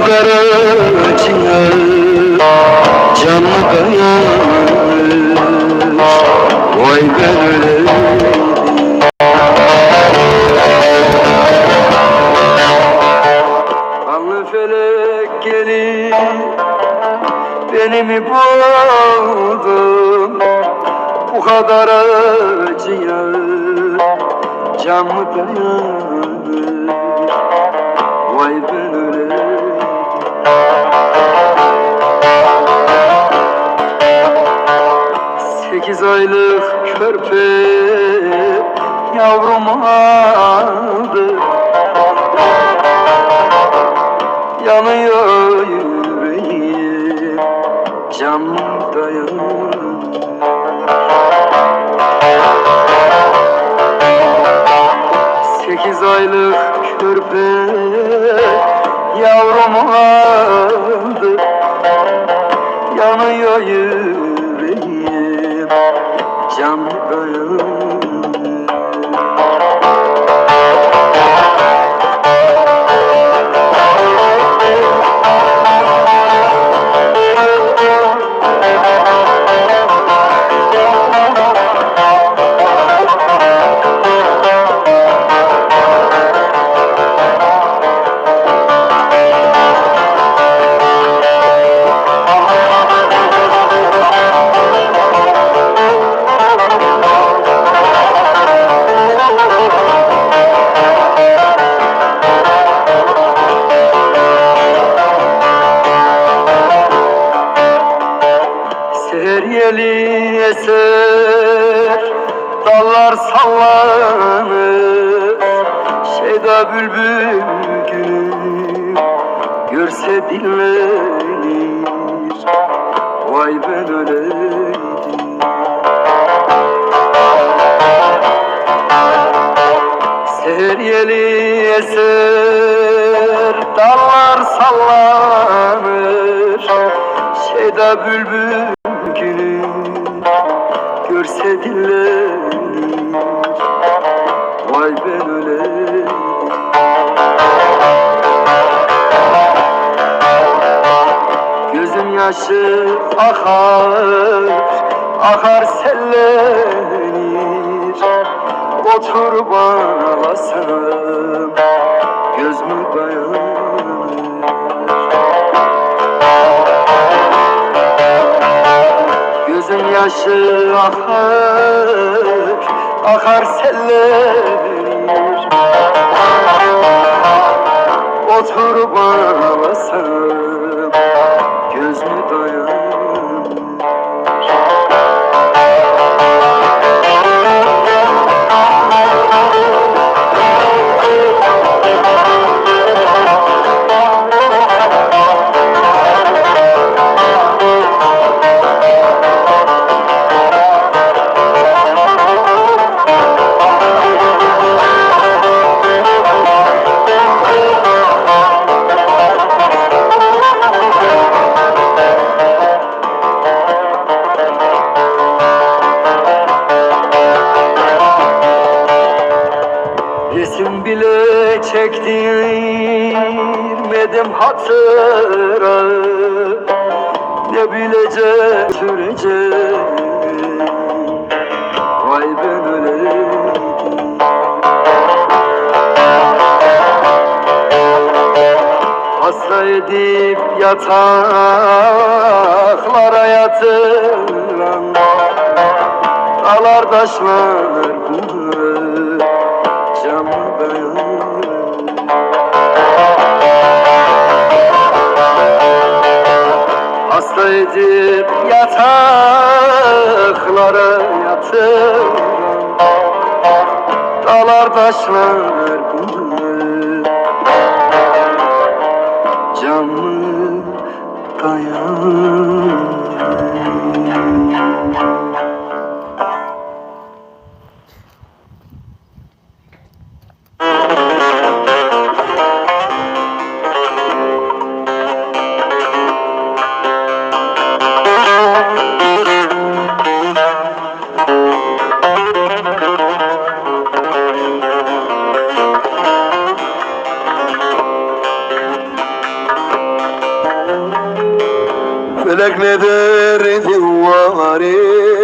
kara çınar Canı Vay ben öleyim Kanlı felek gelip Beni Bu kadar acıya Canı Vay ben Sekiz aylık körpe yavrum aldı. Yanıyor yüreğim can dayanır Sekiz aylık körpe yavrum aldı. Yanıyor yüreğim can dayanır Dallar sallanır Şeyda bülbül günü Görse dinlenir Vay ben öleydim Seher yeli eser Dallar sallanır. Şeyda bülbül günü Görse dinlenir Vay ben öleydim Gözüm yaşı akar Akar sellenir. Otur bağlasın Göz mü dayanır Gözüm yaşı akar Akar sellenir Otur bağlasın bile çektirmedim hatıra. Ne bilecek sürecek Vay ben öleydim Hasta edip yataklara yatıran Dağlar taşlar bunu dayanır Felek ne derdi